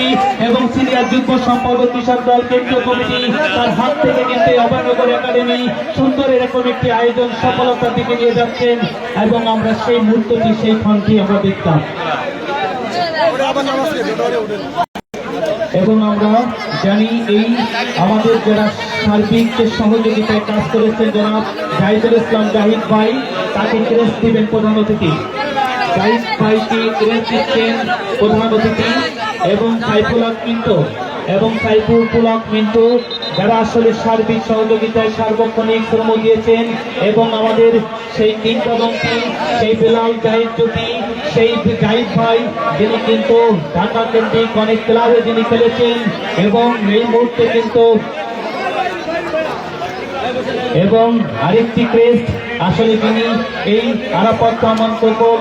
BNP এবং senior যুগ্ম সম্পাদক কৃষক দল কেন্দ্রীয় কমিটি তার হাত থেকে কিন্তু অভয়নগর একাডেমি সুন্দর এরকম একটি আয়োজন সফলতার দিকে নিয়ে যাচ্ছেন এবং আমরা সেই মুহূর্তটি, সেই আমরা দেখতাম। এবং আমরা জানি এই আমাদের যারা সার্বিক সহযোগিতায় কাজ করেছেন জনাব জাহিদুল ইসলাম জাহিদ ভাই, তাকে ক্রেস দিবেন প্রধান অতিথি। জাহিদ ভাইকে ক্রেস দিচ্ছেন প্রধান অতিথি এবং সাইফুল হক মিন্টু এবং সাইফুল পুলক মিন্টু যারা আসলে সার্বিক সহযোগিতায় সার্বক্ষণিক শ্রম দিয়েছেন এবং আমাদের সেই কিংবদন্তি সেই বেলাল জাহিদ জ্যোতি, সেই জাহিদ ভাই, যিনি কিন্তু ঢাকা কেন্দ্রিক অনেক ক্লাবে যিনি খেলেছেন এবং এই মুহূর্তে কিন্তু এবং আরেকটি ক্রেস্ট আসলে তিনি এই আরাপত রহমান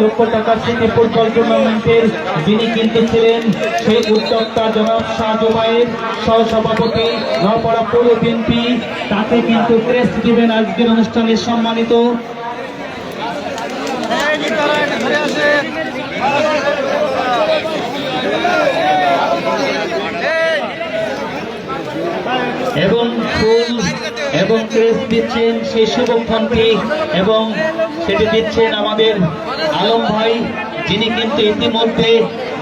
লক্ষ টাকার সিটি ফুটবল টুর্নামেন্টের যিনি কিন্তু ছিলেন সেই উদ্যোক্তা জনাব শাহ জুবাইর, সহসভাপতি নপাড়া পৌর বিএনপি। তাকে কিন্তু ক্রেস্ট দিবেন আজকের অনুষ্ঠানে সম্মানিত। এবং ফুল এবং ক্রেস্ট দিচ্ছেন সেই শুভক্ষণটি এবং সেটি দিচ্ছেন আমাদের আলম ভাই, যিনি কিন্তু ইতিমধ্যে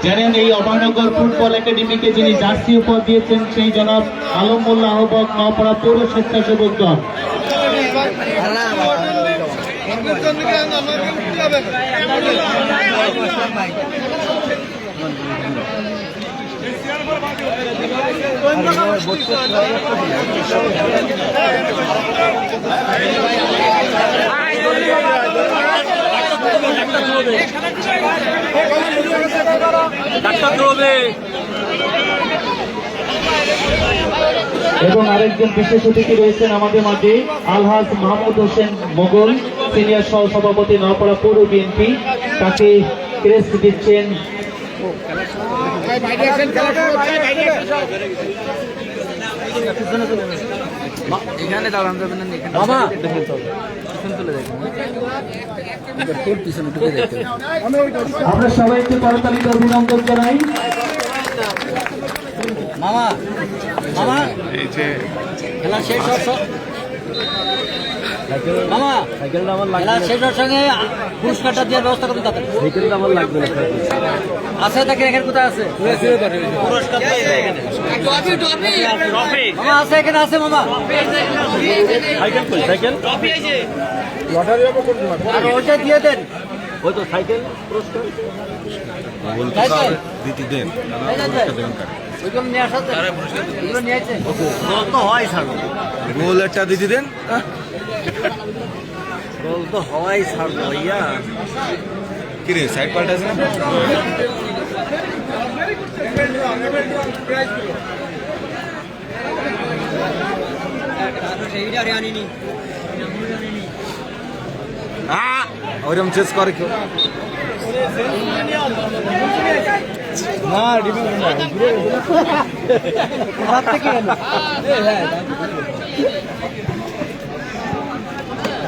জানেন এই অভয়নগর ফুটবল একাডেমিকে যিনি জার্সি উপহার দিয়েছেন, সেই জনাব আলম মোল্লা আহ্বক নওপাড়া পৌর স্বেচ্ছাসেবক দল। এবং আরেকজন বিশেষ অতিথি রয়েছেন আমাদের মাঝে, আলহাজ মাহমুদ হোসেন মোগল, সিনিয়র সহ সভাপতি নওপাড়া পৌর বিএনপি। তাকে ক্রেস্ট দিচ্ছেন এখানে দাঁড়ান যাবেন না এখানে বাবা! দেখেন তো পিছন তুলে দেখেন তোর পিছনে ঢুকে আমরা সবাইকে করতালিত অভিনন্দন জানাই। মামা মামা খেলা শেষ মামা সাইকেলটা আমার খেলা শেষ সঙ্গে পুরস্কারটা দেওয়ার ব্যবস্থা করুন তাদের সাইকেলটা আমার লাগবে না আছে দেখেন এখানে কোথায় আছে? মামা আছে এখানে আছে মামা। সাইকেল কই? সাইকেল? আর ওইটা দিয়ে দেন। ওই তো সাইকেল পুরস্কার। দিতে দেন। তাই না নিয়ে আসা নিয়ে আসছে? তো হয় গোল একটা দিতে দেন গোল তো হওয়াই ছাড়বো ইয়া কি রে সাইড পাল্টা আছে না! ওরম চেস করে কেউ। হাত থেকে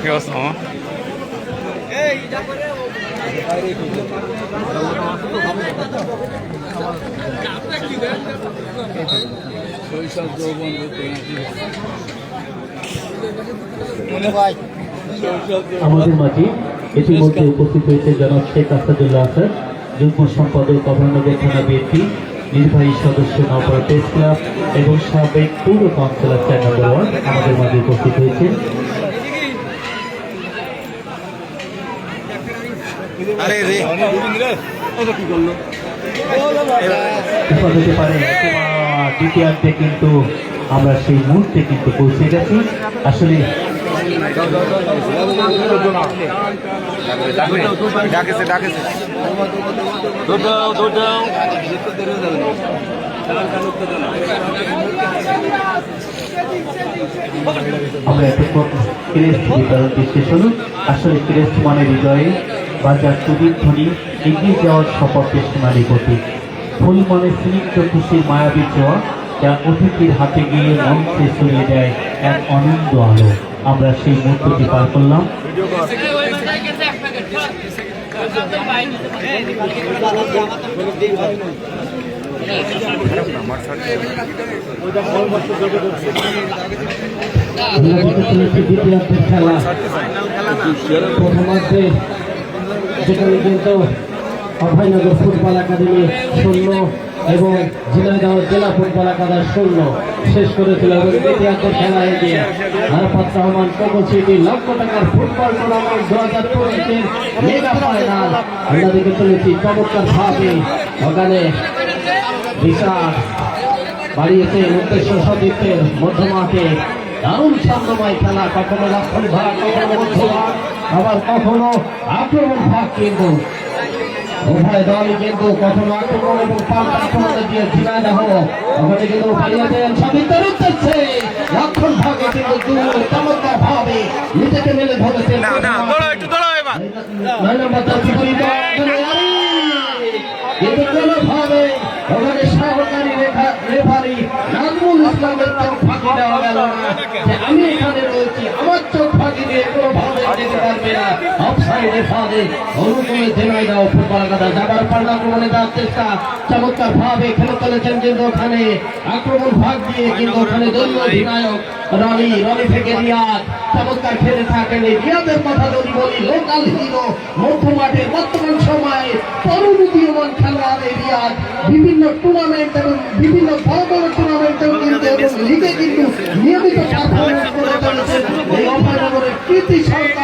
কি আমাদের মাঝে ইতিমধ্যে উপস্থিত হয়েছে জনাব শেখ আসাদুল্লাহ আসাদ, যুগ্ম সম্পাদক অভয়নগর থানা বিএনপি। নির্বাহী সদস্য নওপাড়া প্রেস ক্লাব এবং সাবেক পৌর কাউন্সিলর চার নম্বর ওয়ার্ড আমাদের মাঝে উপস্থিত হয়েছে। হতে পারে দ্বিতীয়ার্ধে কিন্তু আমরা সেই মুহূর্তে কিন্তু পৌঁছে গেছি। আসলে আমরা এতক্ষণ ক্রেস্ট আসলে ক্রেস্ট মানে হৃদয়ে বাজার ধ্বনি, এগিয়ে যাওয়ার শপথের সীমালি প্রতীক ফুল মানে স্নিগ্ধ খুশির মায়াবী ছোঁয়া, যা অতিথির হাতে গিয়ে মঞ্চে ছড়িয়ে দেয় এক অনন্ত আলো। আমরা সেই মুহূর্তটি পার করলাম। প্রথমার্ধে যেখানে কিন্তু অভয়নগর ফুটবল একাডেমি শূন্য এবং ঝিনাইদহ জেলা ফুটবল একাডেমি শূন্য শেষ করেছিল এবং দ্বিতীয়ার্ধের খেলা এগিয়ে। আরাফাত রহমান কমল সিটি লক্ষ টাকার ফুটবল টুর্নামেন্ট দু হাজার পঁচিশের মেগা ফাইনাল আমরা দেখে চলেছি চমৎকার ভাবে ওখানে বিশাল বাড়িয়েছে উদ্দেশ্য সতীর্থের মধ্যমাঠে দারুণ ছন্দময় খেলা, কখনো লক্ষণ ভাগ কখনো মধ্যভাগ আবার কখনো আক্রমণ ভাগ কিন্তু। উভয় দলই কিন্তু কখনো আক্রমণ এবং পাল্টা আক্রমণে দিয়ে ঝিনাইদহ ওখানে কিন্তু পালিয়েছেন সতীর্থের উদ্দেশ্যে লক্ষণ ভাগে কিন্তু চমৎকার ভাবে নিজেকে মেলে ধরেছেন নয় নম্বর দল বিপরীত অঙ্গনে আরি। কিন্তু কোনোভাবে ওখানে সহকারী রেফারি নাজমুল ইসলামের চোখ ফাঁকি দেওয়া গেল না। যে আমি এখানে রয়েছি আমার চোখ ফাঁকি দিয়ে কোনোভাবে যেতে পারবে না। বিভিন্ন টুর্নামেন্ট এবং বিভিন্ন বড় বড় টুর্নামেন্টেও কিন্তু এবং লিগে কিন্তু নিয়মিত কীর্তি সরকার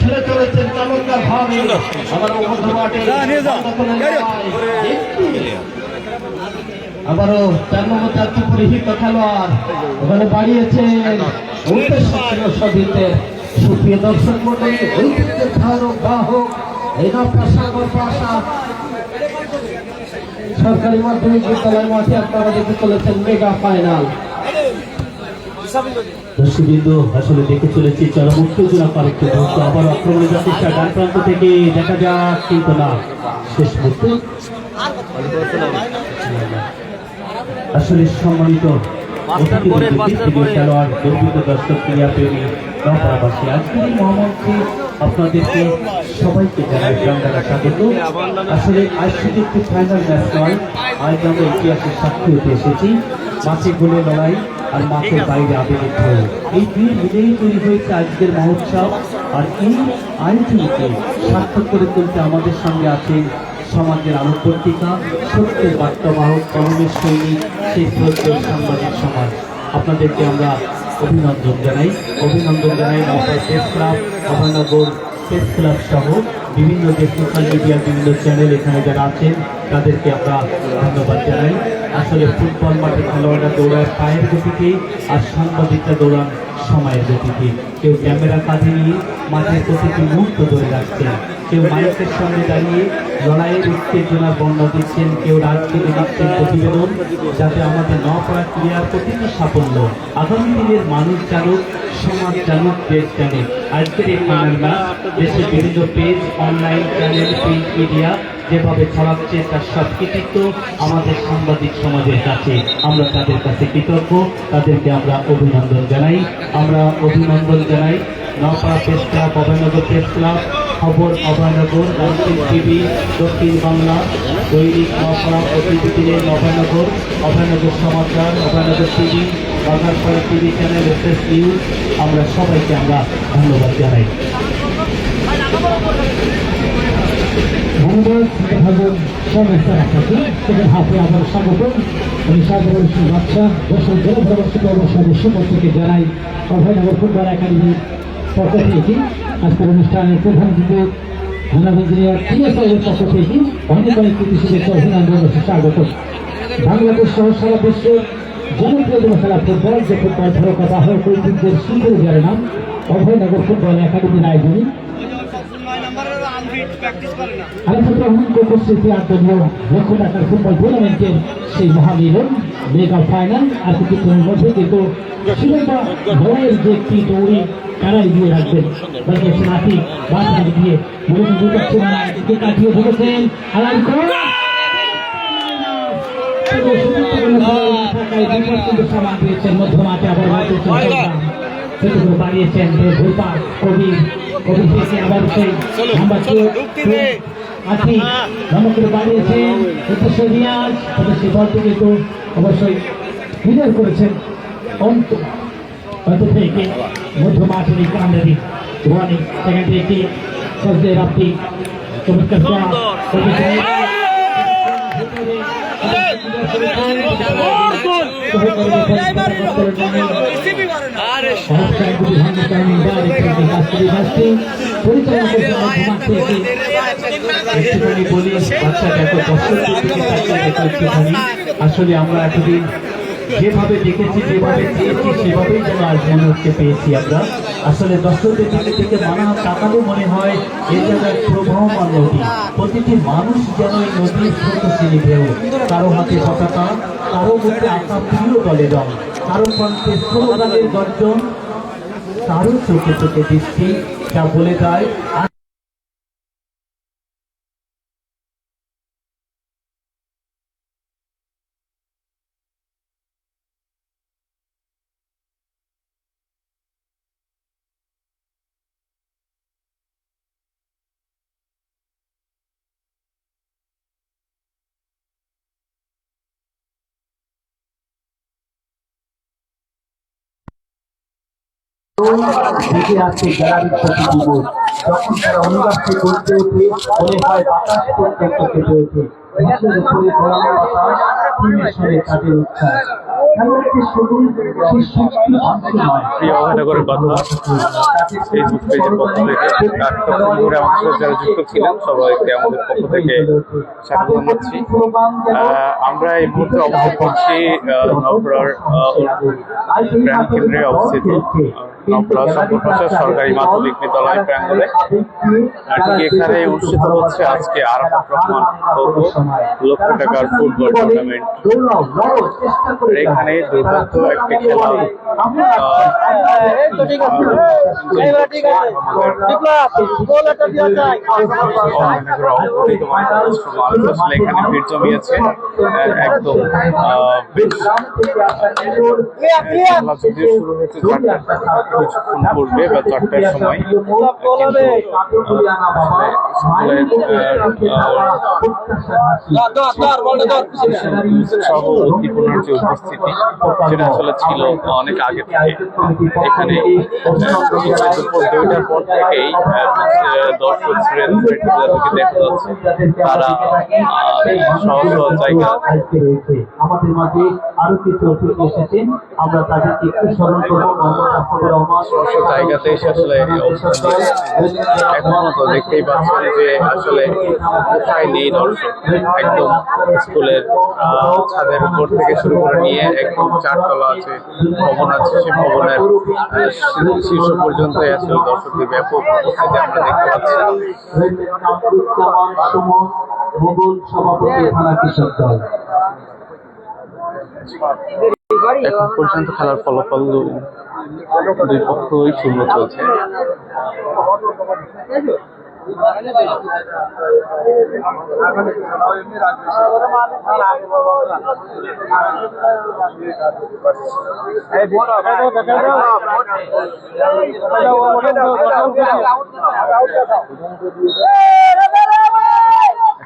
খেলে চলেছেন চমৎকার ভাবে মাঠে। একটি আবারও চার নম্বর যাত্রী পরিহিত খেলোয়াড় ওখানে বাড়িয়েছেন সুপ্রিয় দর্শক মন্ডলী ঐতিহ্যের ধারক সরকারি মাধ্যমিক বিদ্যালয় মাঠে আপনারা দেখতে চলেছেন মেগা ফাইনাল। দর্শকবৃন্দ, আসলে দেখে চলেছি চরম উত্তেজনা মুহূর্ত আবার আক্রমণে যাচ্ছে ডান প্রান্ত থেকে দেখা যাক, কিন্তু না, শেষ মুহূর্তে আসলে সম্মানিত। খেলোয়াড় দর্শক ক্রিয়া প্রেমী আজকের এই মহামঞ্চে আপনাদেরকে সবাইকে জানাই জানালা স্বাগত। আসলে আজ শুধু একটি ফাইনাল ম্যাচ নয়, আজ আমরা ইতিহাসের সাক্ষী হতে এসেছি। মাঠে গোলে লড়াই আর মাঠের বাইরে আবেগের ঢেউ এই দুই মিলেই তৈরি হয়েছে আজকের মহোৎসব। আর এই আয়োজনকে সার্থক করে তুলতে আমাদের সঙ্গে আছেন সমাজের আলোকপত্রিকা সত্যের বার্তাবাহক কলমের সৈনিক, সেই শ্রদ্ধেয় সাংবাদিক সমাজ। আপনাদেরকে আমরা অভিনন্দন জানাই। অভিনন্দন জানাই নৌকা press club, Abhaynagar press club সহ বিভিন্ন যে সোশ্যাল মিডিয়ার বিভিন্ন চ্যানেল এখানে যারা আছেন, তাদেরকে আমরা ধন্যবাদ জানাই। আসলে ফুটবল মাঠে খেলোয়াড়রা দৌড়ায়, পায়ের গতিতে আর সাংবাদিকরা দৌড়ান সময়ের গতিতে কেউ ক্যামেরা কাঁধে নিয়ে মাঠের প্রতিটি মুহূর্ত ধরে রাখছেন। কেউ মাইকের সামনে দাঁড়িয়ে লড়াইয়ের উত্তেজনার বর্ণনা দিচ্ছেন, কেউ দিচ্ছেন প্রতিবেদন, যাতে আমাদের নপড়া ক্রিয়ার প্রতিটি সাফল্য। আগামী দিনের মানুষ জানুক, সমাজ জানুক, দেশ জানুক। আজকের এই ফাইনাল দেশের বিভিন্ন page, online channel, print media যেভাবে ছড়াচ্ছে, তার সব কৃতিত্ব আমাদের সাংবাদিক সমাজের কাছে। আমরা তাদের কাছে কৃতজ্ঞ। তাদেরকে আমরা অভিনন্দন জানাই। আমরা অভিনন্দন জানাই Noapara press club, Abhaynagar press club খবর অভয়নগর দক্ষিণ টিভি, দক্ষিণ বাংলা, দৈনিক নকরা প্রতিদিনের Abhaynagar Abhaynagar Samachar Abhaynagar TV Banglapara TV channel S news. আমরা সবাইকে আমরা ধন্যবাদ জানাই। ধন্যবাদ জানাই অভয়নগর ফুটবল একাডেমির পক্ষ থেকে। আজকের অনুষ্ঠানের প্রধান অতিথি জনাব ইঞ্জিনিয়ার টিএসআইয়ের পক্ষ থেকে অনেক অনেক শুভেচ্ছা অভিনন্দন স্বাগত। বাংলাদেশ সহ সারা বিশ্বের জনপ্রিয় খেলা ফুটবল, যে ফুটবল তারকা বাহক ঐতিহ্যের সুন্দর যার নাম, অভয়নগর ফুটবল একাডেমির আয়োজনে কিন্তু শ্রীলঙ্কা দলের যে একটি দৌড়ি তারাই দিয়ে রাখবেন। নাতি বাঁধা দিয়ে মূলত দুর্গাচ্ছেন দিকে কাটিয়ে ধরেছেন মধ্যমাঠে আবার বাড়িয়েছেন থেকে সেই নাম্বার আছি নামকে বাড়িয়েছেন উদ্দেশ্য রিয়াজ উদ্দেশ্য বলতে কিন্তু অবশ্যই ক্লিয়ার করেছেন অন্ত অন্ত থেকে মধ্যমাঠের এই কামরানি রোয়ানি সেখান থেকে কষ্ট একটুখানি আসলে আমরা এতদিন যেভাবে দেখেছি, যেভাবে চেয়েছি সেভাবেই যেন আজ মনে হচ্ছে পেয়েছি আমরা। আসলে দর্শকদের দিকে থেকে মানা তাকালে মনে হয় এই জায়গায় প্রবাহমান নদী। প্রতিটি মানুষ যেন এই নদীর স্রোতশীলী ঢেউ। কারও হাতে পতাকা, কারও মধ্যে আঁকা প্রিয় দলের রং কারও কণ্ঠে স্লোগানের গর্জন, কারও চোখে চোখে দৃষ্টি, যা বলে দেয় দেখে আসছে গ্যালারির প্রতিদিন যখন তারা অনুরাগকে করতে ওঠে মনে হয় বাতাস পর্যন্ত কেটে ওঠে। যারা যুক্ত ছিলেন সবাইকে আমাদের পক্ষ থেকে স্বাগত জানাচ্ছি। আমরা এই মুহূর্তে অবস্থান করছি আহ, নবরার প্রাণ কেন্দ্রে অবস্থিত সরকারি মাধ্যমিক বিদ্যালয় প্রাঙ্গণে। এখানে অনুষ্ঠিত হচ্ছে আজকে আরাফাত রহমান লক্ষ টাকার ফুটবল টুর্নামেন্ট এখানে দুর্দান্ত একটি খেলা। এখানে ভিড় জমিয়েছে একদম যদিও শুরু হয়েছে কিছুক্ষণ পূর্বে বা চারটার সময়। সহ উদ্দীপনার যে উপস্থিতি সেটা আসলে ছিল অনেক আগে থেকে। এখানে দুপুর দুইটার পর থেকেই দর্শক শ্রেণি যাদেরকে দেখা যাচ্ছে। তারা জায়গা। আমাদের মাঝে আরও কিছু অতিথি এসেছেন। আমরা তাদেরকে একটু স্মরণ করব। স্পর্শ জায়গাতে এসে আসলে অবস্থান। এখনও তো দেখতেই পাচ্ছেন যে আসলে কোথায় নেই দর্শক। একদম স্কুলের ছাদের উপর থেকে শুরু করে নিয়ে একদম চারতলা আছে ভবন আছে, সেই ভবনের শীর্ষ- পর্যন্ত আসলে দর্শকদের ব্যাপক উপস্থিতি আমরা দেখতে পাচ্ছি। সভাপতি এখন পর্যন্ত খেলার ফলাফল দুই পক্ষই শূন্য চলছে।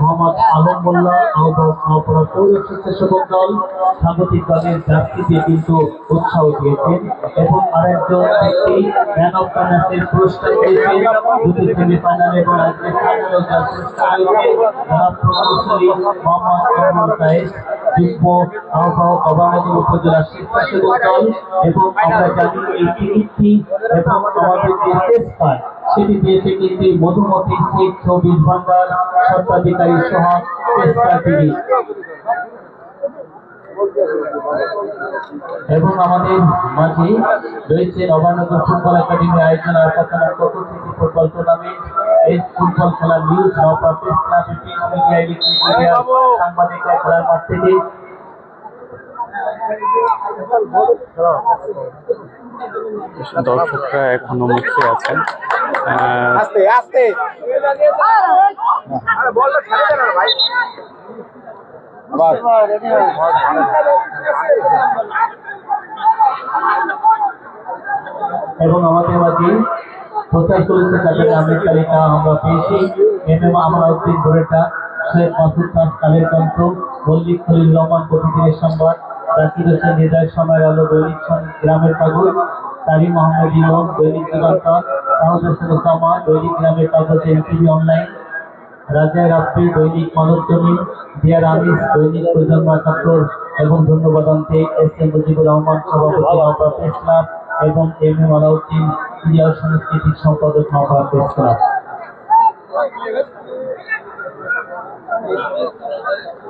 মোহাম্মদ আলম মোল্লা, আহ্বায়ক পৌর দল, স্বাগতিক দলের কিন্তু উৎসাহ দিয়েছেন এবং আরেকজন ব্যক্তি ম্যান অফ দ্য ম্যাচের পুরস্কার পেয়েছেন, দুটি সেমিফাইনাল এবং ফাইনাল যার দল এবং আমরা জানি এই টিকিটটি এবং আমাদের যে টেস্ট সেটি দিয়েছে কিন্তু মধুমতি শেখ চব্বিশ ভান্ডার স্বত্বাধিকারী সহ টিভি এবং আমাদের মাঝে রয়েছে নবানগর ফুটবল একাডেমি আয়োজন আপাতনা কত সিটি ফুটবল টুর্নামেন্ট এই ফুটবল খেলার নিউজ নওপা মিডিয়া সাংবাদিকরা খেলার মাঠ থেকে দর্শকরা এখনও মুখে আছেন। আহ, আস্তে আস্তে। এবং আমাদের মাঝে প্রচার করেছে তাদের নামের তালিকা আমরা পেয়েছি। এম এম আমার উদ্দিন ধরেটা শেখ মাসুদ কালের কণ্ঠ মল্লিক খলিল রহমান প্রতিদিনের সংবাদ। দৈনিক গ্রামের কাগজ তারি মোহাম্মদ ইমন দৈনিক ওসামা দৈনিক গ্রামের কাগজ এনটিভি অনলাইন রাজা রাব্বি দৈনিক মানবজমিন ডিয়ার আমিস দৈনিক প্রজন্ম একাত্তর এবং ধন্যবাদ আনতে এস এম মুজিবুর রহমান, সভাপতি নওপা প্রেস এবং এম এম আলাউদ্দিন ক্রীড়া সাংস্কৃতিক সম্পাদক নওপা প্রেস